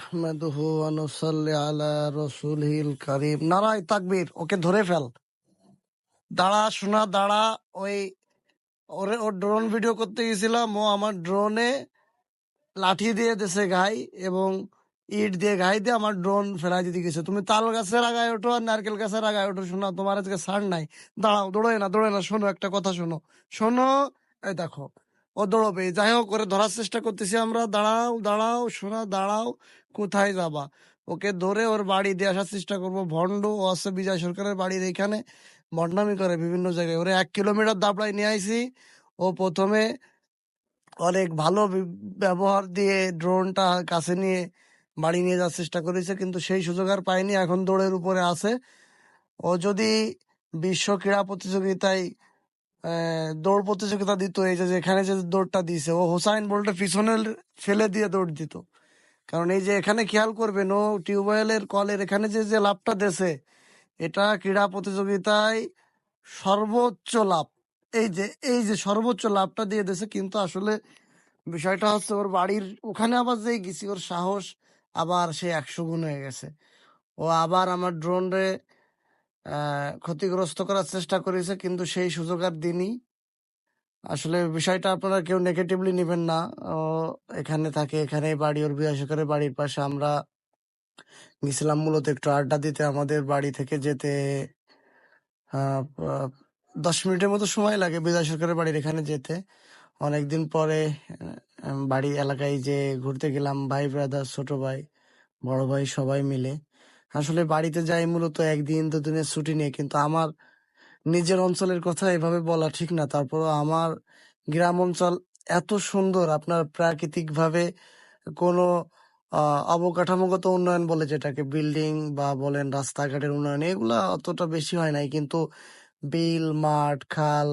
নাহমাদুহু ওয়া নুসাল্লি আলা রাসূলিল কারীম। নারায় তাকবীর, ওকে ধরে ফেল। দাঁড়া, শোনা, দাঁড়া, ওই ওরে, ওর ড্রোন ভিডিও করতে গেছিলাম, ও আমার ড্রোনে লাঠি দিয়ে দেশে গাই এবং ইট দিয়ে গাই দিয়ে আমার ড্রোন ফেলাই দিতে গেছে। তুমি তাল গাছের আগায় ওঠো আর নারকেল গাছের আগায় ওঠো, শোনা, তোমার আজকে সার নাই। দাঁড়াও দৌড়ে না দৌড়ে না, শোনো একটা কথা শোনো। শোনো, এই দেখো ও দৌড়বে যাই হোক করে ধরার চেষ্টা করতেছি আমরা। দাঁড়াও দাঁড়াও শোনা দাঁড়াও, কোথায় যাবা? ওকে ধরে ওর বাড়ি দিয়ে আসার চেষ্টা করব। ভণ্ড ও আছে বিজয় সরকারের বাড়ির এখানে ভণ্ডামি করে বিভিন্ন জায়গায়। ওরে এক কিলোমিটার দাবড়ায় নিয়ে আইছি। ও প্রথমে অনেক ভালো ব্যবহার দিয়ে ড্রোনটা কাছে নিয়ে বাড়ি নিয়ে যাওয়ার চেষ্টা করেছে, কিন্তু সেই সুযোগ আর পায়নি। এখন দৌড়ের উপরে আছে। ও যদি বিশ্ব ক্রীড়া প্রতিযোগিতায় দৌড় প্রতিযোগিতা দিত, এই যে এখানে যে দৌড়টা দিয়েছে, ও হোসাইন বোল্টের পিছনে ফেলে দিয়ে দৌড় দিত। কারণ এই যে এখানে খেয়াল করবেন ও টিউবওয়েলের কলের এখানে যে যে লাভটা দেছে এটা ক্রীড়া প্রতিযোগিতায় সর্বোচ্চ লাভ। এই যে এই যে সর্বোচ্চ লাভটা দিয়ে দিয়েছে, কিন্তু আসলে বিষয়টা হচ্ছে ওর বাড়ির, ওখানে আবার যেই গেছি, ওর সাহস আবার সে একশো গুণ হয়ে গেছে। ও আবার আমার ড্রোন রে ক্ষতিগ্রস্ত করার চেষ্টা করেছে, কিন্তু সেই সুযোগ আর দিনই আসলে বিষয়টা আপনারা কেউ নেগেটিভলি নেবেন না। এখানে থাকে এখানে বাড়ি, ওর বিয়াসকের বাড়ির পাশে আমরা গেছিলাম মূলত একটু আড্ডা দিতে। আমাদের বাড়ি থেকে যেতে দশ মিনিটের মতো সময় লাগে বিজয় সরকারের বাড়ির এখানে যেতে। অনেকদিন পরে বাড়ি এলাকায় যে ঘুরতে গেলাম ভাই ব্রাদার ছোট ভাই, বড় ভাই সবাই মিলে। আসলে বাড়িতে যাই মূলত একদিন দুদিনের ছুটি নিয়ে, কিন্তু আমার নিজের অঞ্চলের কথা এভাবে বলা ঠিক না। তারপর আমার গ্রাম অঞ্চল এত সুন্দর, আপনার প্রাকৃতিক ভাবে কোনো অবকাঠামোগত উন্নয়ন বলে যেটাকে বিল্ডিং বা বলেন রাস্তাঘাটের উন্নয়ন, এগুলা অতটা বেশি হয় নাই। কিন্তু বিল, মাঠ, খাল,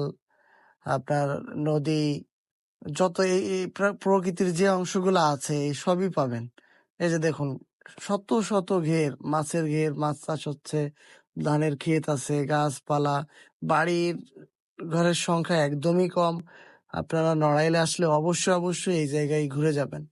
আপনার নদী, যত এই এই প্রা- প্রকৃতির যে অংশগুলো আছে, এই সবই পাবেন। এই যে দেখুন শত শত ঘের, মাছের ঘের, মাছ চাষ হচ্ছে, ধানের ক্ষেত আছে, গাছপালা, বাড়ির ঘরের সংখ্যা একদমই কম। আপনারা নড়াইলে আসলে অবশ্যই অবশ্যই এই জায়গায় ঘুরে যাবেন।